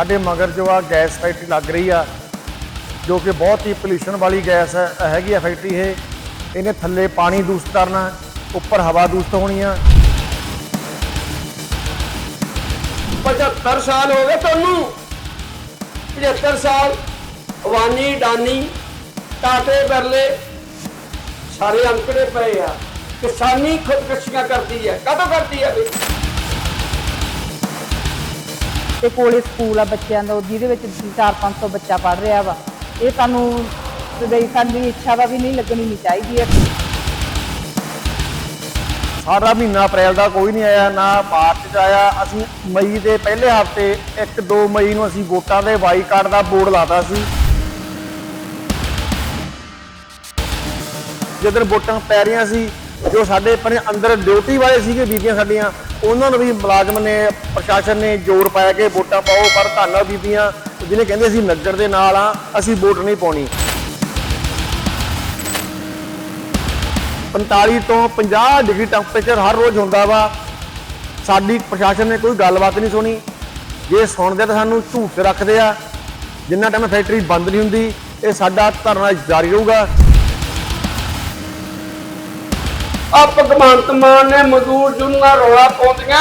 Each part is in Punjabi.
ਸਾਡੇ ਮਗਰ ਜੋ ਆ ਗੈਸ ਫੈਕਟਰੀ ਲੱਗ ਰਹੀ ਆ, ਜੋ ਕਿ ਬਹੁਤ ਹੀ ਪੋਲੂਸ਼ਨ ਵਾਲੀ ਗੈਸ ਹੈ, ਹੈਗੀ ਆ ਫੈਕਟਰੀ ਇਹ। ਇਹਨੇ ਥੱਲੇ ਪਾਣੀ ਦੂਸ਼ਿਤ ਕਰਨਾ, ਉੱਪਰ ਹਵਾ ਦੂਸ਼ਿਤ ਹੋਣੀ ਆ। 75 ਸਾਲ ਹੋ ਗਏ ਤੁਹਾਨੂੰ। 75 ਸਾਲ, ਅਵਾਨੀ, ਡਾਨੀ, ਟਾਟੇ, ਬਰਲੇ, ਸਾਰੇ ਅੰਕੜੇ ਪਏ ਆ। ਕਿਸਾਨੀ ਖੁਦਕਸ਼ੀਆਂ ਕਰਦੀ ਹੈ ਕਦੋਂ ਕਰਦੀ ਹੈ ਵੀ ਤੇ ਕੋਲੇ ਸਕੂਲ ਆ ਬੱਚਿਆਂ ਦਾ, ਜਿਹਦੇ ਵਿੱਚ 4-500 ਬੱਚਾ ਪੜ ਰਿਹਾ ਵਾ। ਇਹ ਸਾਨੂੰ ਸਦਈ ਸਾਡੀ ਇੱਛਾ ਵਾ ਵੀ ਨਹੀਂ, ਲੱਗਣੀ ਨਹੀਂ ਚਾਹੀਦੀ ਹੈ। ਸਾਰਾ ਮਹੀਨਾ ਅਪ੍ਰੈਲ ਦਾ ਕੋਈ ਨਹੀਂ ਆਇਆ, ਨਾ ਮਾਰਚ ਚ ਆਇਆ। ਅਸੀਂ ਮਈ ਦੇ ਪਹਿਲੇ ਹਫ਼ਤੇ 1-2 ਮਈ ਨੂੰ ਅਸੀਂ ਵੋਟਾਂ ਦੇ ਬਾਈਕਾਟ ਦਾ ਬੋਰਡ ਲਾਤਾ ਸੀ। ਜਦੋਂ ਵੋਟਾਂ ਪੈ ਰਹੀਆਂ ਸੀ ਜੋ ਸਾਡੇ ਆਪਣੇ ਅੰਦਰ ਡਿਊਟੀ ਵਾਲੇ ਸੀਗੇ ਬੀਬੀਆਂ ਸਾਡੀਆਂ, ਉਹਨਾਂ ਨੂੰ ਵੀ ਮੁਲਾਜ਼ਮ ਨੇ, ਪ੍ਰਸ਼ਾਸਨ ਨੇ ਜ਼ੋਰ ਪਾਇਆ ਕਿ ਵੋਟਾਂ ਪਾਓ, ਪਰ ਧੰਨਾ ਬੀਬੀਆਂ, ਜਿਹਨੇ ਕਹਿੰਦੇ ਅਸੀਂ ਨਗਰ ਦੇ ਨਾਲ ਆ, ਅਸੀਂ ਵੋਟ ਨਹੀਂ ਪਾਉਣੀ। 45 ਤੋਂ 50 ਡਿਗਰੀ ਟੈਂਪਰੇਚਰ ਹਰ ਰੋਜ਼ ਹੁੰਦਾ ਵਾ। ਸਾਡੀ ਪ੍ਰਸ਼ਾਸਨ ਨੇ ਕੋਈ ਗੱਲਬਾਤ ਨਹੀਂ ਸੁਣੀ। ਜੇ ਸੁਣਦੇ ਤਾਂ ਸਾਨੂੰ ਝੂਠ ਰੱਖਦੇ ਆ। ਜਿੰਨਾ ਟਾਈਮ ਫੈਕਟਰੀ ਬੰਦ ਨਹੀਂ ਹੁੰਦੀ, ਇਹ ਸਾਡਾ ਧਰਨਾ ਜਾਰੀ ਰਹੂਗਾ। ਆ ਭਗਵੰਤ ਮਾਨ ਨੇ ਮਜ਼ਦੂਰ ਜੁਨਾ ਰੌਲਾ ਪਾਉਂਦੀਆਂ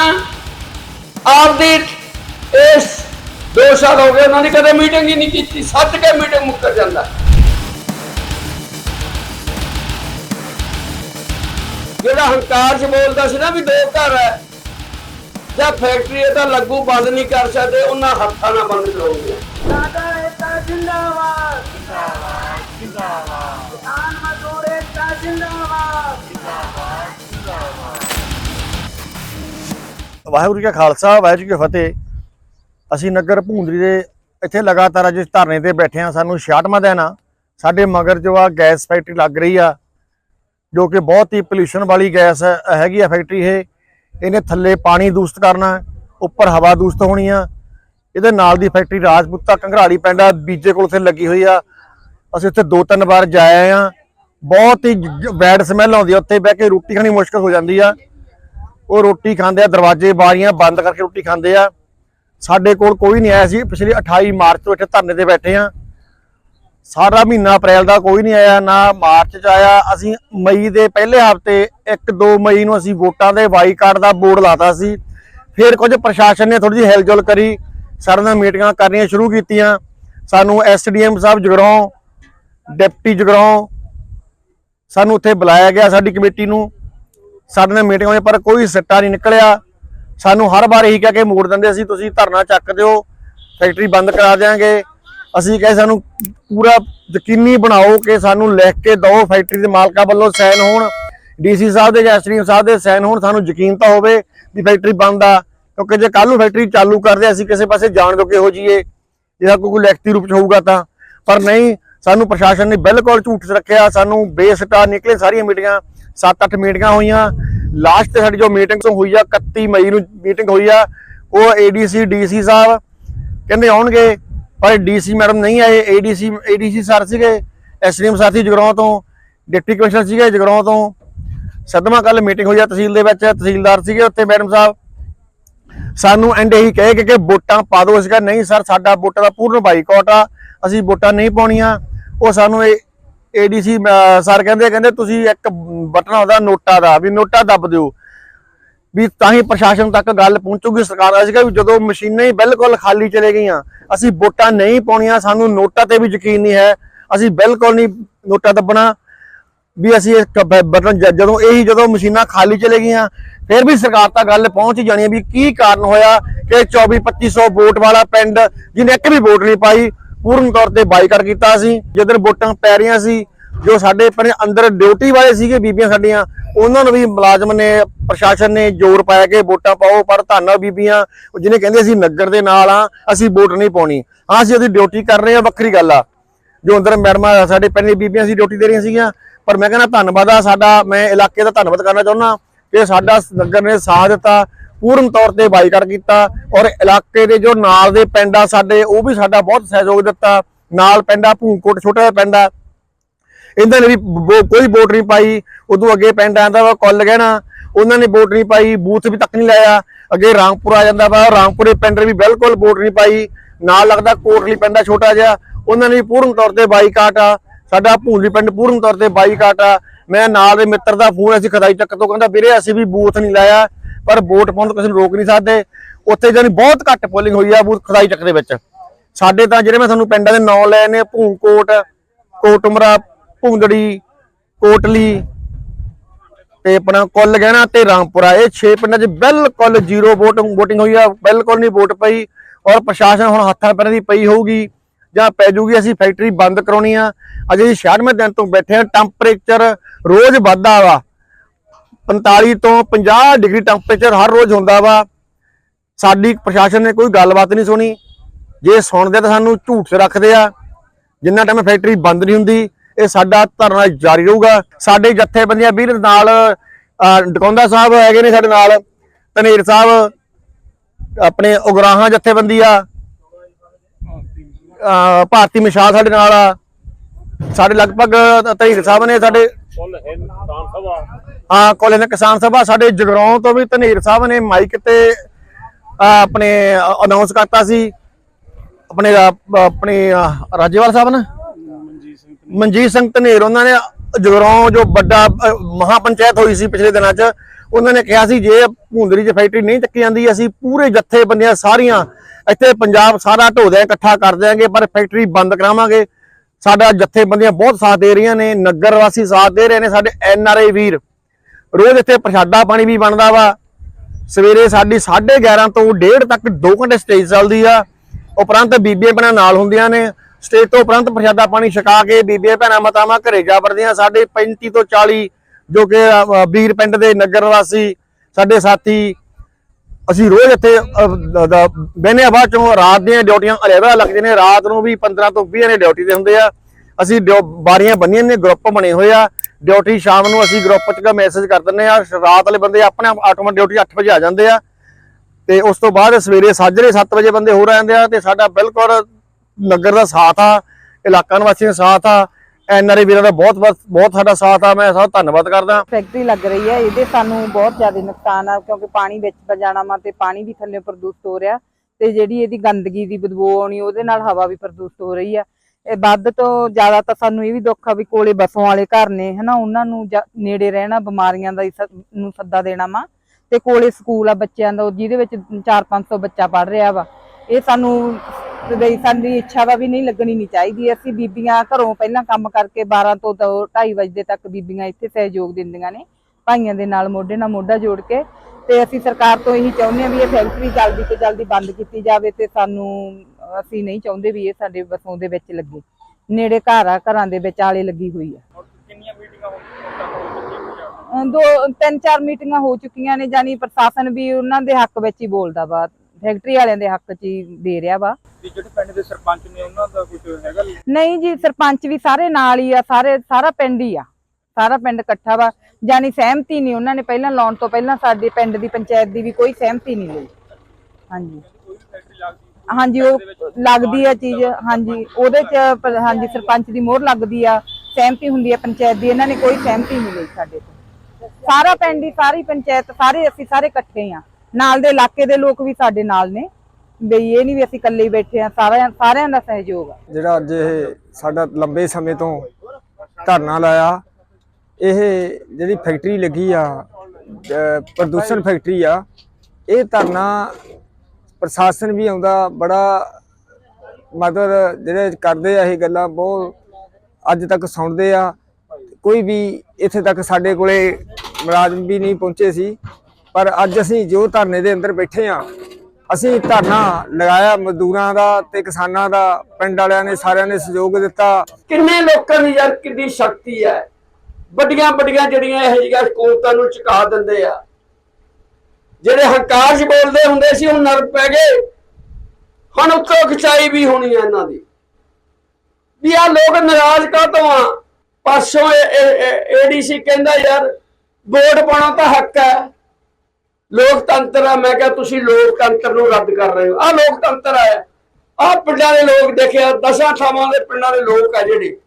ਆਪਦੀ ਇਸ ਦੋ ਸਾਲ ਹੋ ਗਏ ਉਹਨਾਂ ਨੇ ਕਦੇ ਮੀਟਿੰਗ ਹੀ ਨਹੀਂ ਕੀਤੀ, ਸੱਦ ਕੇ ਮੀਟਿੰਗ ਮੁੱਕਰ ਜਾਂਦਾ। ਜਿਹੜਾ ਹੰਕਾਰ ਚ ਬੋਲਦਾ ਸੀ ਨਾ ਵੀ ਦੋ ਘਰ ਹੈ, ਜਾਂ ਫੈਕਟਰੀ ਇਹ ਤਾਂ ਲੱਗੂ ਬੰਦ ਨਹੀਂ ਕਰ ਸਕਦੇ, ਉਹਨਾਂ ਹੱਥਾਂ ਨਾਲ ਬੰਦ ਕਰਵਾਉਂਦੇ ਸਾਡਾ ਇਹ ਜਿੰਦਾਬਾਦ ਜਿੰਦਾਬਾਦ। ਜਿੰਦਾਬਾਦ ਮਜ਼ਦੂਰ ਏਕਤਾ ਜਿੰਦਾਬਾਦ। ਵਾਹਿਗੁਰੂ ਜੀ ਕਾ ਖਾਲਸਾ, ਵਾਹਿਗੁਰੂ ਜੀ ਕੀ ਫਤਿਹ। ਅਸੀਂ ਨਗਰ ਭੂੰਦਰੀ ਦੇ ਇੱਥੇ ਲਗਾਤਾਰ ਅੱਜ ਧਰਨੇ ਤੇ ਬੈਠੇ ਆ ਸਾਨੂੰ 66ਵਾਂ ਦਿਨ ਆ। ਸਾਡੇ ਮਗਰ ਜੋ ਆ ਗੈਸ ਫੈਕਟਰੀ ਲੱਗ ਰਹੀ ਆ, ਜੋ ਕਿ ਬਹੁਤ ਹੀ ਪੋਲੂਸ਼ਨ ਵਾਲੀ ਗੈਸ ਹੈਗੀ ਆ ਫੈਕਟਰੀ ਇਹ। ਇਹਨੇ ਥੱਲੇ ਪਾਣੀ ਦੂਸ਼ਿਤ ਕਰਨਾ ਉੱਪਰ ਹਵਾ ਦੂਸ਼ਿਤ ਹੋਣੀ ਆ। ਇਹਦੇ ਨਾਲ ਦੀ ਫੈਕਟਰੀ ਰਾਜਪੂਤਾ ਪਿੰਡ ਆ, ਬੀਜੇ ਕੋਲ ਉੱਥੇ ਲੱਗੀ ਹੋਈ ਆ। ਅਸੀਂ ਉੱਥੇ ਦੋ ਤਿੰਨ ਵਾਰ ਜਾਏ ਆ। ਬਹੁਤ ਹੀ ਬੈਡ ਸਮੈਲ ਆਉਂਦੀ ਆ। ਉੱਥੇ ਬਹਿ ਕੇ ਰੋਟੀ ਖਾਣੀ ਮੁਸ਼ਕਲ ਹੋ ਜਾਂਦੀ ਆ। ਉਹ ਰੋਟੀ ਖਾਂਦੇ ਆ, ਦਰਵਾਜ਼ੇ, ਬਾਰੀਆਂ ਬੰਦ ਕਰਕੇ ਰੋਟੀ ਖਾਂਦੇ ਆ। ਸਾਡੇ ਕੋਲ ਕੋਈ ਨਹੀਂ ਆਇਆ ਸੀ। ਪਿਛਲੇ 28 ਮਾਰਚ ਤੋਂ ਇੱਥੇ ਧਰਨੇ ਤੇ ਬੈਠੇ ਆ। ਸਾਰਾ ਮਹੀਨਾ ਅਪ੍ਰੈਲ ਦਾ ਕੋਈ ਨਹੀਂ ਆਇਆ, ਨਾ ਮਾਰਚ ਚ ਆਇਆ। ਅਸੀਂ ਮਈ ਦੇ ਪਹਿਲੇ ਹਫ਼ਤੇ 1-2 ਮਈ ਨੂੰ ਅਸੀਂ ਵੋਟਾਂ ਦੇ ਬਾਈਕਾਟ ਦਾ ਬੋਰਡ ਲਾਤਾ ਸੀ। ਫਿਰ ਕੁਝ ਪ੍ਰਸ਼ਾਸਨ ਨੇ ਥੋੜੀ ਜਿਹੀ ਹਿਲਜੁਲ ਕਰੀ। ਸਾਡੇ ਨਾਲ ਮੀਟਿੰਗਾਂ ਕਰਨੀਆਂ ਸ਼ੁਰੂ ਕੀਤੀਆਂ। ਸਾਨੂੰ ਐਸਡੀਐਮ ਸਾਹਿਬ ਜਗਰਾਉਂ, ਡਿਪਟੀ ਜਗਰਾਉਂ ਸਾਨੂੰ ਉੱਥੇ ਬੁਲਾਇਆ ਗਿਆ ਸਾਡੀ ਕਮੇਟੀ ਨੂੰ। ਸਾਡੇ ਨਾਲ ਮੀਟਿੰਗ ਹੋਈ, ਪਰ ਕੋਈ ਸਿੱਟਾ ਨਹੀਂ ਨਿਕਲਿਆ। ਸਾਨੂੰ ਹਰ ਵਾਰ ਇਹੀ ਕਹਿ ਕੇ ਮੋੜ ਦਿੰਦੇ ਸੀ ਤੁਸੀਂ ਧਰਨਾ ਚੱਕ ਦਿਓ ਫੈਕਟਰੀ ਬੰਦ ਕਰਾ ਦਿਆਂਗੇ। ਅਸੀਂ ਕਹੇ, ਸਾਨੂੰ ਪੂਰਾ ਯਕੀਨੀ ਬਣਾਓ ਕਿ ਸਾਨੂੰ ਲਿਖ ਕੇ ਦਿਓ ਫੈਕਟਰੀ ਦੇ ਮਾਲਕਾਂ ਵੱਲੋਂ ਸਾਈਨ ਹੋਣ। ਡੀਸੀ ਸਾਹਿਬ ਦੇ ਜਾਂ ਐਸਡੀਐਮ ਸਾਹਿਬ ਦੇ ਸਾਈਨ ਹੋਣ, ਸਾਨੂੰ ਯਕੀਨ ਤਾਂ ਹੋਵੇ ਵੀ ਫੈਕਟਰੀ ਬੰਦ ਆ। ਕਿਉਂਕਿ ਜੇ ਕੱਲ ਨੂੰ ਫੈਕਟਰੀ ਚਾਲੂ ਕਰਦੇ ਅਸੀਂ ਕਿਸੇ ਪਾਸੇ ਜਾਣ ਜੋਗੇ ਹੋ ਜਾਈਏ। ਜੇ ਕੋਈ ਲਿਖਤੀ ਰੂਪ ਚ ਹੋਊਗਾ ਤਾਂ। ਪਰ ਨਹੀਂ ਸਾਨੂੰ ਪ੍ਰਸ਼ਾਸਨ ਨੇ ਬਿਲਕੁਲ ਝੂਠ ਰੱਖਿਆ, ਸਾਨੂੰ ਬੇਸਟਾ ਨਿਕਲੇ ਸਾਰੀਆਂ ਮੀਟਿੰਗਾਂ 7-8 ਮੀਟਿੰਗਾਂ ਹੋਈਆਂ। ਲਾਸਟ ਤੇ ਸਾਡੀ ਜੋ ਮੀਟਿੰਗ ਹੋਈ ਆ 31 ਮਈ ਨੂੰ ਮੀਟਿੰਗ ਹੋਈ ਆ, ਉਹ ਏਡੀਸੀ ਡੀਸੀ ਸਾਹਿਬ ਕਹਿੰਦੇ ਆਉਣਗੇ, ਪਰ ਡੀਸੀ ਮੈਡਮ ਨਹੀਂ ਆਏ ਏਡੀਸੀ ਏਡੀਸੀ ਸਰ ਸੀਗੇ ਐਸਡੀਐਮ ਸਾਥੀ ਜਗਰਾਉਂ ਤੋਂ ਡਿਪਟੀ ਕਮਿਸ਼ਨਰ ਸੀਗੇ ਜਗਰਾਉਂ ਤੋਂ। ਸਦਮਾ ਕੱਲ ਮੀਟਿੰਗ ਹੋਈ ਆ ਤਹਿਸੀਲ ਦੇ ਵਿੱਚ, ਤਹਿਸੀਲਦਾਰ ਸੀਗੇ ਉੱਥੇ ਮੈਡਮ ਸਾਹਿਬ। ਸਾਨੂੰ ਐਂਡ ਇਹੀ ਕਹੇ ਕਿ ਵੋਟਾਂ ਪਾ ਦਿਓ, ਅਸੀਂ ਕਿਹਾ, ਨਹੀਂ ਸਰ ਸਾਡਾ ਵੋਟਾਂ ਦਾ ਪੂਰਨ ਬਾਈਕਾਟ ਆ, ਅਸੀਂ ਵੋਟਾਂ ਨਹੀਂ ਪਾਉਣੀਆਂ। ਉਹ ਸਾਨੂੰ ਇਹ ਏਡੀਸੀ ਸਰ ਕਹਿੰਦੇ ਕਹਿੰਦੇ ਤੁਸੀਂ ਇੱਕ ਬਟਨ ਆਉਂਦਾ ਨੋਟਾ ਦਾ, ਵੀ ਨੋਟਾ ਦੱਬ ਦਿਓ। ਵੀ ਤਾਂ ਹੀ ਪ੍ਰਸ਼ਾਸਨ ਤੱਕ ਗੱਲ ਪਹੁੰਚੂਗੀ। ਸਰਕਾਰ ਦਾ ਸੀਗਾ ਵੀ ਜਦੋਂ ਮਸ਼ੀਨਾਂ ਹੀ ਬਿਲਕੁਲ ਖਾਲੀ ਚਲੇ ਗਈਆਂ, ਅਸੀਂ ਵੋਟਾਂ ਨਹੀਂ ਪਾਉਣੀਆਂ, ਸਾਨੂੰ ਨੋਟਾਂ ਤੇ ਵੀ ਯਕੀਨ ਨਹੀਂ ਹੈ। ਅਸੀਂ ਬਿਲਕੁਲ ਨਹੀਂ ਨੋਟਾ ਦੱਬਣਾ। ਵੀ ਅਸੀਂ ਇੱਕ ਬਟਨ ਜਦੋਂ ਇਹੀ ਜਦੋਂ ਮਸ਼ੀਨਾਂ ਖਾਲੀ ਚਲੇ ਗਈਆਂ, ਫਿਰ ਵੀ ਸਰਕਾਰ ਤੱਕ ਗੱਲ ਪਹੁੰਚ ਹੀ ਜਾਣੀ ਵੀ ਕੀ ਕਾਰਨ ਹੋਇਆ ਕਿ 24 2500 ਵੋਟ ਵਾਲਾ ਪਿੰਡ, ਜਿਹਨੇ ਇੱਕ ਵੀ ਵੋਟ ਨਹੀਂ ਪਾਈ ਪੂਰਨ ਤੌਰ ਤੇ ਬਾਈਕਾਟ ਕੀਤਾ ਸੀ। ਜਦੋਂ ਵੋਟਾਂ ਪੈ ਰਹੀਆਂ ਸੀ, ਜੋ ਸਾਡੇ ਆਪਣੇ ਅੰਦਰ ਡਿਊਟੀ ਵਾਲੇ ਸੀਗੇ, ਬੀਬੀਆਂ ਸਾਡੀਆਂ, ਉਹਨਾਂ ਨੂੰ ਵੀ ਮੁਲਾਜ਼ਮ ਨੇ, ਪ੍ਰਸ਼ਾਸਨ ਨੇ ਜ਼ੋਰ ਪਾਇਆ ਕਿ ਵੋਟਾਂ ਪਾਓ, ਪਰ ਧੰਨਾ ਬੀਬੀਆਂ, ਜਿਹਨੇ ਕਹਿੰਦੇ ਅਸੀਂ ਨਗਰ ਦੇ ਨਾਲ ਆ ਅਸੀਂ ਵੋਟ ਨਹੀਂ ਪਾਉਣੀ। ਹਾਂ, ਅਸੀਂ ਉਹਦੀ ਡਿਊਟੀ ਕਰ ਰਹੇ ਆ ਵੱਖਰੀ ਗੱਲ ਆ। ਜੋ ਅੰਦਰ ਮੈਡਮਾਂ ਸਾਡੇ ਪਿੰਡ ਬੀਬੀਆਂ ਸੀ ਡਿਊਟੀ ਦੇ ਰਹੀਆਂ ਸੀਗੀਆਂ, ਪਰ ਮੈਂ ਕਹਿੰਦਾ ਧੰਨਵਾਦ ਆ ਸਾਡਾ, ਮੈਂ ਇਲਾਕੇ ਦਾ ਧੰਨਵਾਦ ਕਰਨਾ ਚਾਹੁੰਦਾ ਕਿ ਸਾਡਾ ਨਗਰ ਨੇ ਸਾਥ ਦਿੱਤਾ ਪੂਰਨ ਤੌਰ ਤੇ ਬਾਈਕਾਟ ਕੀਤਾ ਔਰ ਇਲਾਕੇ ਦੇ ਜੋ ਨਾਲ ਦੇ ਪਿੰਡ ਆ ਸਾਡੇ, ਉਹ ਵੀ ਸਾਡਾ ਬਹੁਤ ਸਹਿਯੋਗ ਦਿੱਤਾ। ਨਾਲ ਪਿੰਡ ਆ ਭੂੰਕੋਟ ਛੋਟਾ ਜਿਹਾ ਪਿੰਡ ਆ। ਇਹਨਾਂ ਨੇ ਵੀ ਵੋ- ਕੋਈ ਵੋਟ ਨਹੀਂ ਪਾਈ। ਉਦੋਂ ਅੱਗੇ ਪਿੰਡ ਆਂਦਾ ਵਾ ਕੁੱਲ ਗਹਿਣਾ। ਉਹਨਾਂ ਨੇ ਵੋਟ ਨਹੀਂ ਪਾਈ, ਬੂਥ ਵੀ ਤੱਕ ਨਹੀਂ ਲਾਇਆ। ਅੱਗੇ ਰਾਮਪੁਰ ਆ ਜਾਂਦਾ ਵਾ। ਰਾਮਪੁਰੇ ਪਿੰਡ ਵੀ ਬਿਲਕੁਲ ਵੋਟ ਨਹੀਂ ਪਾਈ। ਨਾਲ ਲੱਗਦਾ ਕੋਟਲੀ ਪਿੰਡ ਆ, ਛੋਟਾ ਜਿਹਾ। ਉਹਨਾਂ ਨੇ ਪੂਰਨ ਤੌਰ ਤੇ ਬਾਈਕਾਟ ਆ। ਸਾਡਾ ਭੂਲੀ ਪਿੰਡ ਪੂਰਨ ਤੌਰ ਤੇ ਬਾਈਕਾਟ ਆ। ਮੈਂ ਨਾਲ ਦੇ ਮਿੱਤਰ ਦਾ ਫੋਨ ਅਸੀਂ ਖਦਾਈ ਚੱਕ ਤੋਂ, ਕਹਿੰਦਾ, ਵੀਰੇ, ਅਸੀਂ ਵੀ ਬੂਥ ਨਹੀਂ ਲਾਇਆ। ਪਰ ਵੋਟ ਪਾਉਣ ਤੋਂ ਕਿਸੇ ਨੂੰ ਰੋਕ ਨਹੀਂ ਸਕਦੇ। ਉੱਥੇ ਜਾਨੀ ਬਹੁਤ ਘੱਟ ਪੋਲਿੰਗ ਹੋਈ ਆ ਬੂਥ ਖਦਾਈ ਚੱਕ ਦੇ ਵਿੱਚ। ਸਾਡੇ ਤਾਂ ਜਿਹੜੇ ਮੈਂ ਤੁਹਾਨੂੰ ਪਿੰਡਾਂ ਦੇ ਨਾਂ ਲਏ ਨੇ, ਭੂੰਕੋਟ, ਕੋਟਮਰਾ, ਭੁੰਦੜੀ, ਕੋਟਲੀ ਤੇ ਆਪਣਾ ਕੁੱਲ ਗਹਿਣਾ ਤੇ ਰਾਮਪੁਰਾ। ਇਹ 6 ਪਿੰਡਾਂ 'ਚ ਬਿਲਕੁਲ ਜ਼ੀਰੋ ਵੋਟ VOTING ਹੋਈ ਆ, ਬਿਲਕੁਲ ਨਹੀਂ ਵੋਟ ਪਈ ਔਰ ਪ੍ਰਸ਼ਾਸਨ ਹੁਣ ਹੱਥਾਂ ਪੈਰਾਂ ਦੀ ਪਈ ਹੋਊਗੀ। ਜਾਂ ਪੈ ਜੂਗੀ, ਅਸੀਂ ਫੈਕਟਰੀ ਬੰਦ ਕਰਾਉਣੀ ਆ। ਅਜੇ ਜੀ 66ਵੇਂ ਦਿਨ ਤੋਂ ਬੈਠੇ ਆ ਟੈਂਪਰੇਚਰ ਰੋਜ਼ ਵੱਧਦਾ ਵਾ। 45 ਤੋਂ 50 ਡਿਗਰੀ ਟੈਂਪਰੇਚਰ ਹਰ ਰੋਜ਼ ਹੁੰਦਾ ਵਾ। ਸਾਡੀ ਪ੍ਰਸ਼ਾਸਨ ਨੇ ਕੋਈ ਗੱਲਬਾਤ ਨਹੀਂ ਸੁਣੀ। ਜੇ ਸੁਣਦੇ ਤਾਂ ਸਾਨੂੰ ਝੂਠ ਰੱਖਦੇ ਆ। ਜਿੰਨਾ ਟਾਈਮ ਫੈਕਟਰੀ ਬੰਦ ਨਹੀਂ ਹੁੰਦੀ, ਇਹ ਸਾਡਾ ਧਰਨਾ ਜਾਰੀ ਰਹੂਗਾ। ਸਾਡੇ ਜਥੇਬੰਦੀਆਂ ਵੀਰ ਨਾਲ ਡਕੌਂਦਾ ਸਾਹਿਬ ਹੈਗੇ ਨੇ ਸਾਡੇ ਨਾਲ। ਧਨੇਰ ਸਾਹਿਬ, ਆਪਣੇ ਉਗਰਾਹਾਂ ਜਥੇਬੰਦੀ ਆ। ਭਾਰਤੀ ਮਿਸ਼ਾਲ ਸਾਡੇ ਨਾਲ ਆ। ਸਾਡੇ ਲਗਭਗ ਧਨੇਰ ਸਾਹਿਬ ਨੇ ਸਾਡੇ ਹਾਂ ਕੋਲੇ ਨੇ ਕਿਸਾਨ ਸਭਾ ਸਾਡੇ ਜਗਰਾਉਂ ਤੋਂ ਵੀ ਧਨੇਰ ਸਾਹਿਬ ਨੇ ਮਾਈਕ ਤੇ ਆਪਣੇ ਅਨਾਉਂਸ ਕਰਤਾ ਸੀ। ਆਪਣੇ ਆਪਣੇ ਰਾਜੇਵਾਲ ਸਾਹਿਬ ਨੇ? ਮਨਜੀਤ ਸਿੰਘ ਧਨੇਰ। ਉਹਨਾਂ ਨੇ ਜਗਰਾਉਂ ਜੋ ਵੱਡਾ ਅਹ, ਮਹਾ ਪੰਚਾਇਤ ਹੋਈ ਸੀ ਪਿਛਲੇ ਦਿਨਾਂ 'ਚ ਉਹਨਾਂ ਨੇ ਕਿਹਾ ਸੀ ਜੇ ਭੁੰਦਰੀ 'ਚ ਫੈਕਟਰੀ ਨਹੀਂ ਚੱਕੀ ਜਾਂਦੀ ਅਸੀਂ ਪੂਰੇ ਜਥੇਬੰਦੀਆਂ ਸਾਰੀਆਂ ਇੱਥੇ ਪੰਜਾਬ ਸਾਰਾ ਢੋ ਇਕੱਠਾ ਕਰ ਦਿਆਂਗੇ ਪਰ ਫੈਕਟਰੀ ਬੰਦ ਕਰਾਵਾਂਗੇ। ਸਾਡਾ ਜਥੇਬੰਦੀਆਂ ਬਹੁਤ ਸਾਥ ਦੇ ਰਹੀਆਂ ਨੇ ਨਗਰ ਵਾਸੀ ਸਾਥ ਦੇ ਰਹੇ ਨੇ ਸਾਡੇ ਐਨ ਆਰ ਆਈ ਵੀਰ। ਰੋਜ਼ ਇੱਥੇ ਪ੍ਰਸ਼ਾਦਾ ਪਾਣੀ ਵੀ ਬਣਦਾ ਵਾ। ਸਵੇਰੇ ਸਾਡੀ 11:30 ਤੋਂ 1:30 ਤੱਕ 2 ਘੰਟੇ ਸਟੇਜ ਚੱਲਦੀ ਆ। ਉਪਰੰਤ ਬੀਬੀਆਂ ਭੈਣਾਂ ਨਾਲ ਹੁੰਦੀਆਂ ਨੇ। ਸਟੇਜ ਤੋਂ ਉਪਰੰਤ ਪ੍ਰਸ਼ਾਦਾ ਪਾਣੀ ਛਕਾ ਕੇ ਬੀਬੀਆਂ ਭੈਣਾਂ ਮਾਤਾਵਾਂ ਘਰੇ ਜਾ ਵੜਦੀਆਂ। ਸਾਡੇ 35 ਤੋਂ 40 ਜੋ ਕਿ ਵੀਰ ਪਿੰਡ ਦੇ ਨਗਰ ਵਾਸੀ, ਸਾਡੇ ਸਾਥੀ, ਅਸੀਂ ਰੋਜ਼ ਇੱਥੇ ਬਹਿਨੇ ਆ ਬਾਅਦ ਚੋਂ ਰਾਤ ਦੀਆਂ ਡਿਊਟੀਆਂ ਅਲੇਵਾ ਲੱਗਦੇ ਨੇ। ਰਾਤ ਨੂੰ ਵੀ 15 ਤੋਂ 20 ਨੇ ਡਿਊਟੀ ਤੇ ਹੁੰਦੇ ਆ। ਅਸੀਂ ਡਿਊ- ਬਾਰੀਆਂ ਬੰਨੀਆਂ ਨੇ, ਗਰੁੱਪ ਬਣੇ ਹੋਏ ਆ। ਡਿਊਟੀ ਸ਼ਾਮ ਨੂੰ ਅਸੀਂ ਗਰੁੱਪ 'ਚ ਮੈਸੇਜ ਕਰ ਦਿੰਦੇ ਆ ਰਾਤ ਵਾਲੇ ਬੰਦੇ ਆਪਣੇ ਆਟੋਮੈਟਿਕ ਡਿਊਟੀ 8 ਵਜੇ ਆ ਜਾਂਦੇ ਆ। ਤੇ ਉਸ ਤੋਂ ਬਾਅਦ ਸਵੇਰੇ ਸਾਜਰੇ 7 ਵਜੇ ਬੰਦੇ ਹੋਰ ਆ ਜਾਂਦੇ ਆ ਤੇ ਸਾਡਾ ਬਿਲਕੁਲ ਨਗਰ ਦਾ ਸਾਥ ਆ, ਇਲਾਕਾ ਨਿਵਾਸੀਆਂ ਦਾ ਸਾਥ ਆ ਐਨਆਰਏ ਵੀਰਾਂ ਦਾ ਬਹੁਤ ਬਹੁਤ ਸਾਡਾ ਸਾਥ ਆ, ਮੈਂ ਸਭ ਧੰਨਵਾਦ ਕਰਦਾ। ਫੈਕਟਰੀ ਲੱਗ ਰਹੀ ਹੈ, ਇਹਦੇ ਸਾਨੂੰ ਬਹੁਤ ਜ਼ਿਆਦਾ ਨੁਕਸਾਨ ਆ, ਕਿਉਂਕਿ ਪਾਣੀ ਵਿੱਚ ਜਾਣਾ ਵਾ ਤੇ ਪਾਣੀ ਵੀ ਥੱਲੇ ਪ੍ਰਦੂਸ਼ਿਤ ਹੋ ਰਿਹਾ ਤੇ ਜਿਹੜੀ ਇਹਦੀ ਗੰਦਗੀ ਦੀ ਬਦਬੂ ਆਉਣੀ, ਉਹਦੇ ਨਾਲ ਹਵਾ ਵੀ ਪ੍ਰਦੂਸ਼ਿਤ ਹੋ ਰਹੀ ਆ। ਇਹ ਵੱਧ ਤੋਂ ਜ਼ਿਆਦਾ ਤਾਂ ਸਾਨੂੰ ਇਹ ਵੀ ਦੁੱਖ ਆ ਵੀ ਕੋਲੇ ਬਸੋਂ ਵਾਲੇ ਘਰ ਨੇ, ਹਨਾ, ਉਹਨਾਂ ਨੂੰ ਨੇੜੇ ਰਹਿਣਾ, ਬਿਮਾਰੀਆਂ ਦਾ ਨੂੰ ਸੱਦਾ ਦੇਣਾ ਵਾ। ਤੇ ਕੋਲੇ ਸਕੂਲ ਆ ਬੱਚਿਆਂ ਦਾ, ਜਿਹਦੇ ਵਿੱਚ 4-500 ਬੱਚਾ ਪੜ ਰਿਹਾ ਵਾ। ਇਹ ਸਾਨੂੰ ਵੀ ਸਾਡੀ ਇੱਛਾ ਵਾ ਵੀ ਨਹੀਂ ਲੱਗਣੀ ਨਹੀਂ ਚਾਹੀਦੀ। ਅਸੀਂ ਬੀਬੀਆਂ ਘਰੋਂ ਪਹਿਲਾਂ ਕੰਮ ਕਰਕੇ 12 ਤੋਂ 2:30 ਵਜੇ ਤੱਕ ਬੀਬੀਆਂ ਇੱਥੇ ਸਹਿਯੋਗ ਦਿੰਦੀਆਂ ਨੇ, ਭਾਈਆਂ ਦੇ ਨਾਲ ਮੋਢੇ ਨਾਲ ਮੋਢਾ ਜੋੜ ਕੇ। ਤੇ ਅਸੀਂ ਸਰਕਾਰ ਤੋਂ ਇਹੀ ਚਾਹੁੰਦੇ ਹਾਂ ਵੀ ਇਹ ਫੈਕਟਰੀ ਜਲਦੀ ਤੋਂ ਜਲਦੀ ਬੰਦ ਕੀਤੀ ਜਾਵੇ ਤੇ ਸਾਨੂੰ ਅਸੀਂ ਨਹੀਂ ਚਾਹੁੰਦੇ ਵੀ ਇਹ ਸਾਡੇ ਬਸੋਂ ਦੇ ਵਿੱਚ ਲੱਗੇ। ਨੇੜੇ ਘਰ ਆ ਘਰਾਂ ਦੇ ਵਿੱਚ ਆਲੇ ਲੱਗੀ ਹੋਈ ਆ। ਅਹ ਦੋ ਤਿੰਨ ਚਾਰ ਮੀਟਿੰਗਾਂ ਹੋ ਚੁੱਕੀਆਂ ਨੇ ਜਾਨੀ ਪ੍ਰਸ਼ਾਸਨ ਵੀ ਉਹਨਾਂ ਦੇ ਹੱਕ ਵਿੱਚ ਹੀ ਬੋਲਦਾ ਵਾ। ਫੈਕਟਰੀ ਵਾਲਿਆਂ ਦੇ ਹੱਕ 'ਚ ਹੀ ਦੇ ਰਿਹਾ ਵਾ। ਵੀ ਜਿਹੜੇ ਪਿੰਡ ਦੇ ਸਰਪੰਚ ਨੇ ਉਹਨਾਂ ਦਾ ਕੁਝ ਹੈਗਾ ਨਹੀਂ ਜੀ ਸਰਪੰਚ ਵੀ ਸਾਰੇ ਨਾਲ ਹੀ ਆ ਸਾਰੇ ਸਾਰਾ ਪਿੰਡ ਹੀ ਆ। ਸਾਰਾ ਪਿੰਡ ਇਕੱਠਾ ਵਾ ਜਾਨੀ ਸਹਿਮਤੀ ਨਹੀਂ ਉਹਨਾਂ ਨੇ ਪਹਿਲਾਂ ਲਾਉਣ ਤੋਂ ਪਹਿਲਾਂ ਸਾਡੇ ਪਿੰਡ ਦੀ ਪੰਚਾਇਤ ਦੀ ਵੀ ਕੋਈ ਸਹਿਮਤੀ ਨਹੀਂ ਲਈ। ਹਾਂਜੀ। ਹਾਂਜੀ, ਉਹ ਲੱਗਦੀ ਆ ਚੀਜ਼, ਹਾਂਜੀ, ਉਹਦੇ ਚ ਹਾਂਜੀ, ਸਰਪੰਚ ਦੀ ਮੋਹਰ ਲੱਗਦੀ ਆ, ਸਹਿਮਤੀ ਹੁੰਦੀ ਆ ਪੰਚਾਇਤ ਦੀ, ਇਹਨਾਂ ਨੇ ਕੋਈ ਸਹਿਮਤੀ ਨਹੀਂ ਲਈ ਸਾਡੇ ਤੋਂ। ਸਾਰਾ ਪਿੰਡ ਹੀ, ਸਾਰੀ ਪੰਚਾਇਤ, ਸਾਰੇ ਅਸੀਂ ਸਾਰੇ ਇਕੱਠੇ ਆ। ਨਾਲ ਦੇ ਇਲਾਕੇ ਦੇ ਲੋਕ ਵੀ ਸਾਡੇ ਨਾਲ ਨੇ, ਬਈ ਇਹ ਨਹੀਂ ਵੀ ਅਸੀਂ ਇਕੱਲੇ ਬੈਠੇ ਆ, ਸਾਰਿਆਂ ਸਾਰਿਆਂ ਦਾ ਸਹਿਯੋਗ ਆ। ਜਿਹੜਾ ਅੱਜ ਇਹ ਸਾਡਾ ਲੰਬੇ ਸਮੇਂ ਤੋਂ ਧਰਨਾ ਲਾਇਆ ਇਹ ਜਿਹੜੀ ਫੈਕਟਰੀ ਲੱਗੀ ਆ ਪ੍ਰਦੂਸ਼ਣ ਫੈਕਟਰੀ ਆ, ਇਹ ਧਰਨਾ ਪ੍ਰਸ਼ਾਸਨ ਵੀ ਆਉਂਦਾ, ਬੜਾ ਮਦਦ ਜਿਹੜੇ ਕਰਦੇ ਆ ਇਹ ਗੱਲਾਂ, ਬਹੁਤ ਅੱਜ ਤੱਕ ਸੁਣਦੇ ਆ। ਕੋਈ ਵੀ ਇੱਥੇ ਤੱਕ ਸਾਡੇ ਕੋਲੇ ਮੁਲਾਜ਼ਮ ਵੀ ਨਹੀਂ ਪਹੁੰਚੇ ਸੀ, ਪਰ ਅੱਜ ਅਸੀਂ ਜੋ ਧਰਨੇ ਦੇ ਅੰਦਰ ਬੈਠੇ ਆ, ਅਸੀਂ ਧਰਨਾ ਲਗਾਇਆ ਮਜ਼ਦੂਰਾਂ ਦਾ ਤੇ ਕਿਸਾਨਾਂ ਦਾ, ਪਿੰਡ ਵਾਲਿਆਂ ਨੇ ਸਾਰਿਆਂ ਨੇ ਸਹਿਯੋਗ ਦਿੱਤਾ। ਕਿੰਨੇ ਲੋਕਾਂ ਦੀ ਯਾਰ ਕਿੰਨੀ ਸ਼ਕਤੀ ਹੈ? ਵੱਡੀਆਂ ਵੱਡੀਆਂ ਜਿਹੜੀਆਂ ਇਹ ਜਿਹੀਆਂ ਹਕੂਮਤਾਂ ਨੂੰ ਝੁਕਾ ਦਿੰਦੇ ਆ। ਜਿਹੜੇ ਹੰਕਾਰ 'ਚ ਬੋਲਦੇ ਹੁੰਦੇ ਸੀ, ਹੁਣ ਨਰ ਪੈ ਗਏ। ਹੁਣ ਉੱਤੋਂ ਖਿਚਾਈ ਵੀ ਹੋਣੀ ਹੈ ਇਹਨਾਂ ਦੀ। ਵੀ ਆ ਲੋਕ ਨਾਰਾਜ਼ ਕਾਹਤੋਂ ਆ? ਪਰਸੋਂ ਏਡੀਸੀ ਕਹਿੰਦਾ, ਯਾਰ, ਵੋਟ ਪਾਉਣਾ ਤਾਂ ਹੱਕ ਹੈ। ਲੋਕਤੰਤਰ ਆ। ਮੈਂ ਕਿਹਾ, ਤੁਸੀਂ ਲੋਕਤੰਤਰ ਨੂੰ ਰੱਦ ਕਰ ਰਹੇ ਹੋ। ਆ ਲੋਕਤੰਤਰ ਆ। ਆ ਪਿੰਡਾਂ ਦੇ ਲੋਕ ਦੇਖਿਆ, ਦਸਾਂ ਥਾਵਾਂ ਦੇ ਪਿੰਡਾਂ ਦੇ ਲੋਕ ਆ ਜਿਹੜੇ।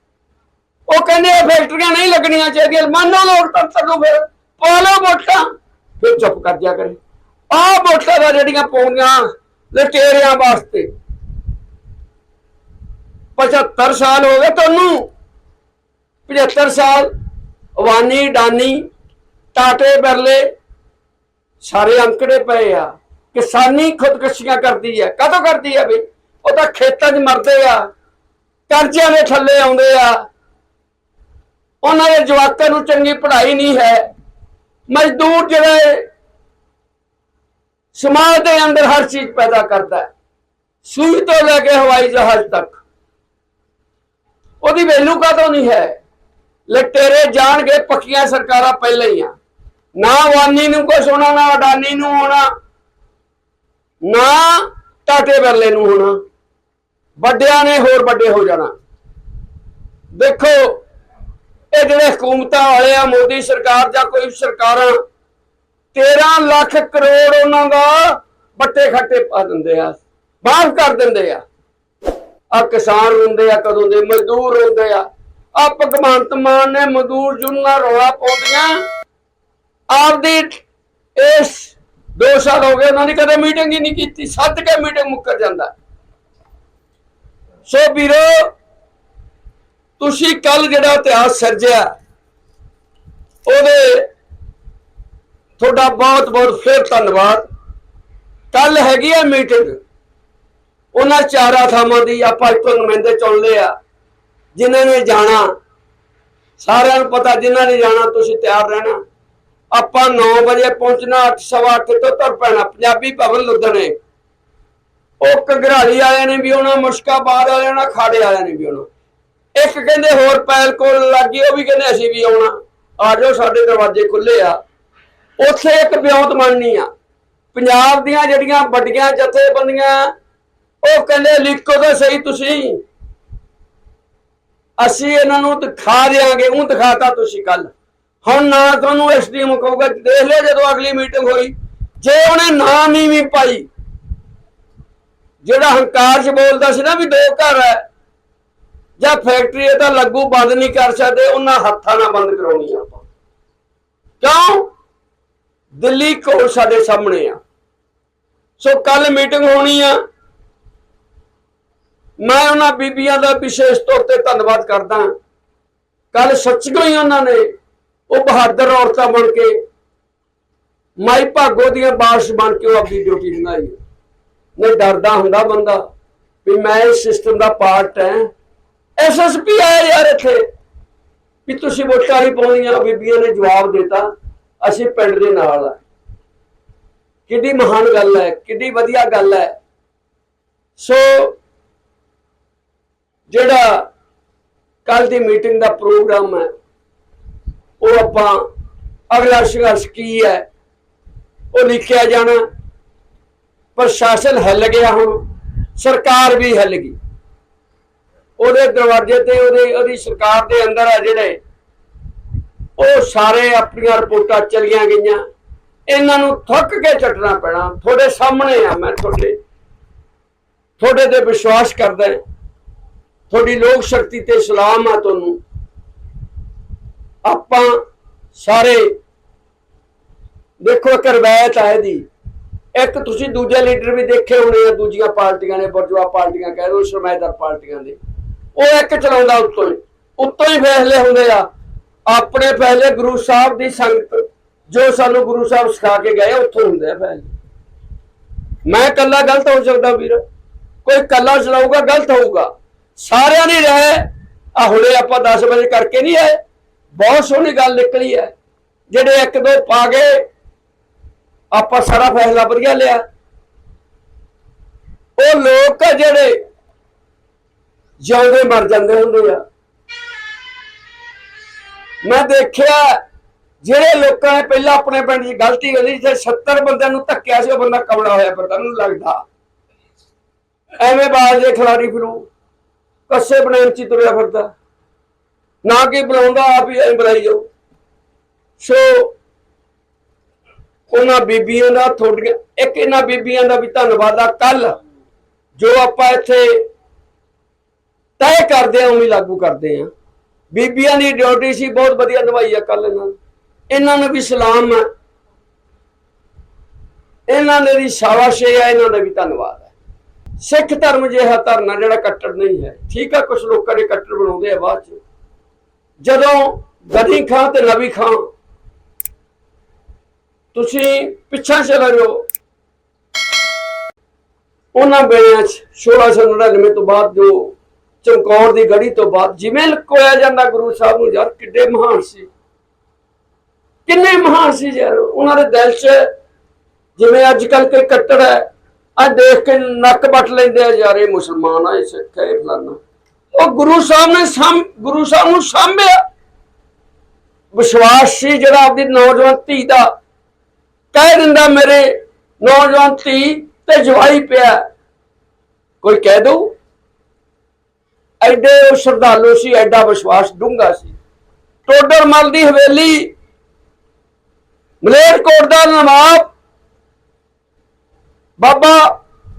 ਉਹ ਕਹਿੰਦੇ ਇਹ ਫੈਕਟਰੀਆਂ ਨਹੀਂ ਲੱਗਣੀਆਂ ਚਾਹੀਦੀਆਂ। ਮੰਨੋ ਲੋਕਤੰਤਰ ਨੂੰ ਫਿਰ ਪਾ ਲਓ ਵੋਟਾਂ। ਫਿਰ ਚੁੱਪ ਕਰ ਜਾ ਕਰੇ। ਆਹ ਵੋਟਾਂ ਦਾ ਜਿਹੜੀਆਂ ਪਾਉਣੀਆਂ ਲਟੇਰਿਆਂ ਵਾਸਤੇ। 75 ਸਾਲ ਹੋ ਗਏ ਤੁਹਾਨੂੰ। 75 ਸਾਲ, ਅਵਾਨੀ, ਡਾਨੀ, ਟਾਟੇ, ਬਰਲੇ, ਸਾਰੇ ਅੰਕੜੇ ਪਏ ਆ। ਕਿਸਾਨੀ ਖੁਦਕਸ਼ੀਆਂ ਕਰਦੀ ਹੈ ਕਦੋਂ ਕਰਦੀ ਹੈ ਬਈ? ਉਹ ਤਾਂ ਖੇਤਾਂ 'ਚ ਮਰਦੇ ਆ। ਕਰਜ਼ਿਆਂ ਦੇ ਥੱਲੇ ਆਉਂਦੇ ਆ। ਉਹਨਾਂ ਦੇ ਜਵਾਕਾਂ ਨੂੰ ਚੰਗੀ ਪੜ੍ਹਾਈ ਨਹੀਂ ਹੈ। ਮਜ਼ਦੂਰ ਜਿਹੜੇ ਸਮਾਜ ਦੇ ਅੰਦਰ ਹਰ ਚੀਜ਼ ਪੈਦਾ ਕਰਦਾ ਹੈ। ਸੂਈ ਤੋਂ ਲੈ ਕੇ ਹਵਾਈ ਜਹਾਜ਼ ਤੱਕ। ਉਹਦੀ ਵੈਲਿਊ ਕਾਹਤੋਂ ਨਹੀਂ ਹੈ? ਲਟੇਰੇ ਜਾਣਗੇ, ਪੱਕੀਆਂ ਸਰਕਾਰਾਂ ਪਹਿਲਾਂ ਹੀ ਆ। ਨਾ ਵਾਨੀ ਨੂੰ ਕੁਛ ਹੋਣਾ, ਨਾ ਅਡਾਨੀ ਨੂੰ ਹੋਣਾ, ਨਾ ਟਾਟੇ ਬਰਲੇ ਨੂੰ ਹੋਣਾ। ਵੱਡਿਆਂ ਨੇ ਹੋਰ ਵੱਡੇ ਹੋ ਜਾਣਾ। ਦੇਖੋ ਇਹ ਜਿਹੜੇ ਹਕੂਮਤਾਂ ਵਾਲੇ ਆ, ਮੋਦੀ ਸਰਕਾਰ ਜਾਂ ਕੋਈ ਸਰਕਾਰਾਂ 13 ਲੱਖ ਕਰੋੜ ਉਹਨਾਂ ਦਾ ਬੱਟੇ ਖੱਟੇ ਪਾ ਦਿੰਦੇ ਆ, ਮਾਫ ਕਰ ਦਿੰਦੇ ਆ। ਆ ਕਿਸਾਨ ਰੋਂਦੇ ਆ, ਕਦੋਂ ਦੇ ਮਜ਼ਦੂਰ ਹੁੰਦੇ ਆ। ਆ ਭਗਵੰਤ ਮਾਨ ਨੇ ਮਜ਼ਦੂਰ ਜੁਨਾ ਰੌਲਾ ਪਾਉਂਦੀਆਂ ਆਪਦੀ ਇਸ ਦੋ ਸਾਲ ਹੋ ਗਏ, ਉਹਨਾਂ ਨੇ ਕਦੇ ਮੀਟਿੰਗ ਹੀ ਨਹੀਂ ਕੀਤੀ, ਸੱਦ ਕੇ ਮੀਟਿੰਗ ਮੁੱਕਰ ਜਾਂਦਾ। ਸੋ ਵੀਰੋ ਤੁਸੀਂ ਕੱਲ ਜਿਹੜਾ ਇਤਿਹਾਸ ਸਿਰਜਿਆ, ਉਹਦੇ ਤੁਹਾਡਾ ਬਹੁਤ ਬਹੁਤ ਫਿਰ ਧੰਨਵਾਦ। ਕੱਲ ਹੈਗੀ ਆ ਮੀਟਿੰਗ ਉਹਨਾਂ ਚਾਰਾਂ ਥਾਵਾਂ ਦੀ ਆਪਾਂ ਇੱਥੋਂ ਨੁਮਾਇੰਦੇ ਚੁਣ ਲਏ ਆ। ਜਿਨ੍ਹਾਂ ਨੇ ਜਾਣਾ, ਸਾਰਿਆਂ ਨੂੰ ਪਤਾ ਜਿਨ੍ਹਾਂ ਨੇ ਜਾਣਾ, ਤੁਸੀਂ ਤਿਆਰ ਰਹਿਣਾ। ਆਪਾਂ 9 ਵਜੇ ਪਹੁੰਚਣਾ 8:30 ਤੋਂ ਤੁਰ ਪੈਣਾ। ਪੰਜਾਬੀ ਭਵਨ ਲੁਧਿਆਣੇ। ਉਹ ਘਗਰਾਲੀ ਵਾਲਿਆਂ ਨੇ ਵੀ ਆਉਣਾ, ਮੁਸ਼ਕਾਬਾਦ ਵਾਲਿਆਂ ਨੇ ਖਾੜੇ ਵਾਲਿਆਂ ਨੇ ਵੀ ਆਉਣਾ। ਇੱਕ ਕਹਿੰਦੇ ਹੋਰ ਪੈਲ ਕੋਲ ਲੱਗੀ ਉਹ ਵੀ ਕਹਿੰਦੇ ਅਸੀਂ ਵੀ ਆਉਣਾ। ਆ ਜਾਓ, ਸਾਡੇ ਦਰਵਾਜ਼ੇ ਖੁੱਲੇ ਆ। ਉੱਥੇ ਇੱਕ ਬਿਉਂਤ ਮੰਨਣੀ ਆ। ਪੰਜਾਬ ਦੀਆਂ ਜਿਹੜੀਆਂ ਵੱਡੀਆਂ ਜਥੇਬੰਦੀਆਂ, ਉਹ ਕਹਿੰਦੇ, ਲਿਖੋ ਤਾਂ ਸਹੀ ਤੁਸੀਂ। ਅਸੀਂ ਇਹਨਾਂ ਨੂੰ ਦਿਖਾ ਦਿਆਂਗੇ ਉਹ ਦਿਖਾਤਾ ਤੁਸੀਂ ਕੱਲ ਹੁਣ ਨਾ ਤੁਹਾਨੂੰ ਐਸਡੀਐਮ ਕਹੂਗਾ ਦੇਖ ਲਿਆ ਜਦੋਂ ਅਗਲੀ ਮੀਟਿੰਗ ਹੋਈ। ਜੇ ਉਹਨੇ ਨਾਂ ਨਹੀਂ ਵੀ ਪਾਈ, ਜਿਹੜਾ ਹੰਕਾਰ ਚ ਬੋਲਦਾ ਸੀ ਨਾ ਵੀ ਦੋ ਘਰ ਹੈ ਜਾਂ ਫੈਕਟਰੀ ਇਹ ਤਾਂ ਲੱਗੂ ਬੰਦ ਨਹੀਂ ਕਰ ਸਕਦੇ, ਉਹਨਾਂ ਹੱਥਾਂ ਨਾਲ ਬੰਦ ਕਰਾਉਣੀ ਆ ਆਪਾਂ। ਕਿਉਂ? ਦਿੱਲੀ ਕੋਲ ਸਾਡੇ ਸਾਹਮਣੇ ਆ। ਸੋ ਕੱਲ ਮੀਟਿੰਗ ਹੋਣੀ ਆ। ਮੈਂ ਉਹਨਾਂ ਬੀਬੀਆਂ ਦਾ ਵਿਸ਼ੇਸ਼ ਤੌਰ ਤੇ ਧੰਨਵਾਦ ਕਰਦਾ ਕੱਲ ਸੱਚੀਓ ਹੀ ਉਹਨਾਂ ਨੇ ਉਹ ਬਹਾਦਰ ਔਰਤਾਂ ਬਣ ਕੇ ਮਾਈ ਭਾਗੋ ਦੀਆਂ ਬਾਰਸ਼ ਬਣ ਕੇ ਉਹ ਆਪਣੀ ਡਿਊਟੀ ਨਿਭਾਈ। ਨਹੀਂ ਡਰਦਾ ਹੁੰਦਾ ਬੰਦਾ ਵੀ ਮੈਂ ਇਸ ਸਿਸਟਮ ਦਾ ਪਾਰਟ ਹੈ। ਐਸਐਸਪੀ ਆਇਆ ਯਾਰ ਇੱਥੇ ਵੀ ਤੁਸੀਂ ਵੋਟਾਂ ਨਹੀਂ ਪਾਉਣੀਆਂ, ਬੀਬੀਆਂ ਨੇ ਜਵਾਬ ਦਿੱਤਾ, ਅਸੀਂ ਪਿੰਡ ਦੇ ਨਾਲ ਆ। ਕਿੱਡੀ ਮਹਾਨ ਗੱਲ ਹੈ, ਕਿੱਡੀ ਵਧੀਆ ਗੱਲ ਹੈ। ਸੋ ਜਿਹੜਾ ਕੱਲ ਦੀ ਮੀਟਿੰਗ ਦਾ ਪ੍ਰੋਗਰਾਮ ਹੈ, ਉਹ ਆਪਾਂ ਅਗਲਾ ਸੰਘਰਸ਼ ਕੀ ਹੈ, ਉਹ ਲਿਖਿਆ ਜਾਣਾ। ਪ੍ਰਸ਼ਾਸਨ ਹਿੱਲ ਗਿਆ ਹੁਣ, ਸਰਕਾਰ ਵੀ ਹਿੱਲ ਗਈ। ਉਹਦੇ ਦਰਵਾਜ਼ੇ ਤੇ ਉਹਦੇ, ਉਹਦੀ ਸਰਕਾਰ ਦੇ ਅੰਦਰ ਆ ਜਿਹੜੇ, ਉਹ ਸਾਰੇ ਆਪਣੀਆਂ ਰਿਪੋਰਟਾਂ ਚਲੀਆਂ ਗਈਆਂ। ਇਹਨਾਂ ਨੂੰ ਥੱਕ ਕੇ ਚੱਟਣਾ ਪੈਣਾ। ਤੁਹਾਡੇ ਸਾਹਮਣੇ ਆ ਮੈਂ ਤੁਹਾਡੇ ਤੁਹਾਡੇ ਤੇ ਵਿਸ਼ਵਾਸ ਕਰਦਾ ਤੁਹਾਡੀ ਲੋਕ ਸ਼ਕਤੀ ਤੇ ਸਲਾਮ ਆ ਤੁਹਾਨੂੰ। ਆਪਾਂ ਸਾਰੇ, ਦੇਖੋ ਇੱਕ ਰਵਾਇਤ ਹੈ ਦੀ ਇੱਕ ਤੁਸੀਂ ਦੂਜੇ ਲੀਡਰ ਵੀ ਦੇਖੇ ਹੋਣੇ ਆ, ਦੂਜੀਆਂ ਪਾਰਟੀਆਂ ਨੇ, ਬਰਜਵਾ ਪਾਰਟੀਆਂ ਕਹਿ ਲਓ ਸਰਮਾਇਦਾਰ ਪਾਰਟੀਆਂ ਦੇ। ਉਹ ਇੱਕ ਚਲਾਉਂਦਾ ਉੱਤੋਂ ਹੀ। ਉੱਤੋਂ ਹੀ ਫੈਸਲੇ ਹੁੰਦੇ ਆ। ਆਪਣੇ ਫੈਸਲੇ ਗੁਰੂ ਸਾਹਿਬ ਦੀ ਸੰਗਤ ਜੋ ਸਾਨੂੰ ਗੁਰੂ ਸਾਹਿਬ ਸਿਖਾ ਕੇ ਗਏ ਉੱਥੋਂ ਹੁੰਦੇ ਆ ਫੈਸਲੇ। ਮੈਂ ਕੱਲਾ ਗਲਤ ਹੋ ਸਕਦਾ ਵੀਰ? ਕੋਈ ਕੱਲਾ ਚਲਾਊਗਾ, ਗਲਤ ਹੋਊਗਾ। ਸਾਰਿਆਂ ਨੇ ਰਹਿ ਆ, ਹੁਣੇ ਆਪਾਂ 10 ਵਜੇ ਕਰਕੇ ਨਹੀਂ ਆਏ। ਬਹੁਤ ਸੋਹਣੀ ਗੱਲ ਨਿਕਲੀ ਹੈ ਜਿਹੜੇ ਇੱਕ ਦੋ ਪਾ ਗਏ, ਆਪਾਂ ਸਾਰਾ ਫੈਸਲਾ ਵਧੀਆ ਲਿਆ। ਉਹ ਲੋਕ ਜਿਹੜੇ ਜਿਉਂਦੇ ਮਰ ਜਾਂਦੇ ਹੁੰਦੇ ਆ। ਮੈਂ ਦੇਖਿਆ, ਜਿਹੜੇ ਲੋਕਾਂ ਨੇ ਪਹਿਲਾਂ ਆਪਣੇ ਪਿੰਡ 'ਚ ਗਲਤੀ ਕਰੀ ਜੇ 70 ਬੰਦਿਆਂ ਨੂੰ ਧੱਕਿਆ ਸੀ, ਉਹ ਬੰਦਾ ਕਮਲਾ ਹੋਇਆ ਫਿਰਦਾ, ਮੈਨੂੰ ਲੱਗਦਾ। ਐਵੇਂ ਬਾਜ਼ ਦੇ ਖਿਲਾੜੀ ਫਿਰੂ, ਕੱਸੇ ਬਣਾਉਣ ਚ ਤੁਰਿਆ ਫਿਰਦਾ। ਨਾ ਕਿ ਬੁਲਾਉਂਦਾ, ਆਪ ਹੀ ਐਂ ਬੁਲਾਈ ਜਾਓ। ਸੋ, ਉਹਨਾਂ ਬੀਬੀਆਂ ਦਾ ਤੁਹਾਡੀਆਂ, ਇੱਕ ਇਹਨਾਂ ਬੀਬੀਆਂ ਦਾ ਵੀ ਧੰਨਵਾਦ ਆ। ਕੱਲ ਜੋ ਆਪਾਂ ਇੱਥੇ ਤੈਅ ਕਰਦੇ ਆ, ਉਵੇਂ ਲਾਗੂ ਕਰਦੇ ਆ। ਬੀਬੀਆਂ ਦੀ ਡਿਊਟੀ ਸੀ, ਬਹੁਤ ਵਧੀਆ ਨਿਭਾਈ ਆ ਕੱਲ ਇਹਨਾਂ ਨੇ। ਇਹਨਾਂ ਨੂੰ ਵੀ ਸਲਾਮ ਹੈ ਇਹਨਾਂ ਦੇ ਵੀ ਸ਼ਾਬਾਸ਼ ਹੈ ਇਹਨਾਂ ਦਾ ਵੀ ਧੰਨਵਾਦ ਹੈ ਸਿੱਖ ਧਰਮ ਜਿਹਾ ਧਰਨਾ ਜਿਹੜਾ ਕੱਟੜ ਨਹੀਂ ਹੈ। ਠੀਕ ਆ ਕੁਝ ਲੋਕਾਂ ਨੇ ਕੱਟੜ ਬਣਾਉਂਦੇ ਆ ਬਾਅਦ ਚ। ਜਦੋਂ ਗਦੀ ਖਾਂ ਤੇ ਨਬੀ ਖਾਂ, ਤੁਸੀਂ ਪਿੱਛਾ ਚਲਾ ਜਾਓ। ਉਹਨਾਂ ਵੇਲਿਆਂ 'ਚ 1699 ਤੋਂ ਬਾਅਦ ਜੋ ਚਮਕੌਰ ਦੀ ਗੜੀ ਤੋਂ ਬਾਅਦ ਜਿਵੇਂ ਲਕੋਇਆ ਜਾਂਦਾ ਗੁਰੂ ਸਾਹਿਬ ਨੂੰ ਯਾਰ, ਕਿੱਡੇ ਮਹਾਨ ਸੀ। ਕਿੰਨੇ ਮਹਾਨ ਸੀ ਯਾਰ, ਉਹਨਾਂ ਦੇ ਦਿਲ 'ਚ ਜਿਵੇਂ ਅੱਜ ਕੱਲ ਕੋਈ ਕੱਟੜ ਹੈ ਆ ਦੇਖ ਕੇ ਨੱਕ ਵੱਟ ਲੈਂਦੇ ਆ ਯਾਰ, ਇਹ ਮੁਸਲਮਾਨ ਆ, ਇਹ ਸਿੱਖ ਹੈ ਫਲਾਨਾ। ਉਹ ਗੁਰੂ ਸਾਹਿਬ ਨੇ ਸਾਂਭ, ਗੁਰੂ ਸਾਹਿਬ ਨੂੰ ਸਾਂਭਿਆ। ਵਿਸ਼ਵਾਸ ਸੀ ਜਿਹੜਾ ਆਪਦੀ ਨੌਜਵਾਨ ਧੀ ਦਾ। ਕਹਿ ਦਿੰਦਾ ਮੇਰੇ ਨੌਜਵਾਨ ਧੀ ਤੇ ਜਵਾਈ ਪਿਆ। ਕੋਈ ਕਹਿ ਦਊ? ਐਡੇ ਉਹ ਸ਼ਰਧਾਲੂ ਸੀ, ਐਡਾ ਵਿਸ਼ਵਾਸ ਡੂੰਘਾ ਸੀ। ਟੋਡਰ ਮਲ ਦੀ ਹਵੇਲੀ ਮਲੇਰਕੋਟ ਦਾ ਨਵਾਬ, ਬਾਬਾ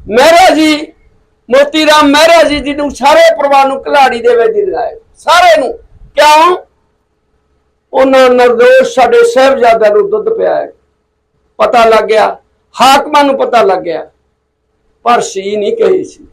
ਮਹਿਰਾ ਜੀ, ਮੋਤੀ ਰਾਮ ਮਹਿਰਾ ਜੀ ਜੀ ਨੂੰ ਸਾਰੇ ਪਰਿਵਾਰ ਨੂੰ ਕਲਾੜੀ ਦੇ ਵਿੱਚ ਲਾਇਆ। ਸਾਰੇ ਨੂੰ। ਕਿਉਂ? ਉਹਨਾਂ ਨਿਰਦੋਸ਼ ਸਾਡੇ ਸਾਹਿਬਜ਼ਾਦਿਆਂ ਨੂੰ ਦੁੱਧ ਪਿਆ ਹੈ। ਪਤਾ ਲੱਗ ਗਿਆ, ਹਾਕਮਾਂ ਨੂੰ ਪਤਾ ਲੱਗ ਗਿਆ, ਪਰ ਸੀ ਨਹੀਂ ਕਹੀ ਸੀ।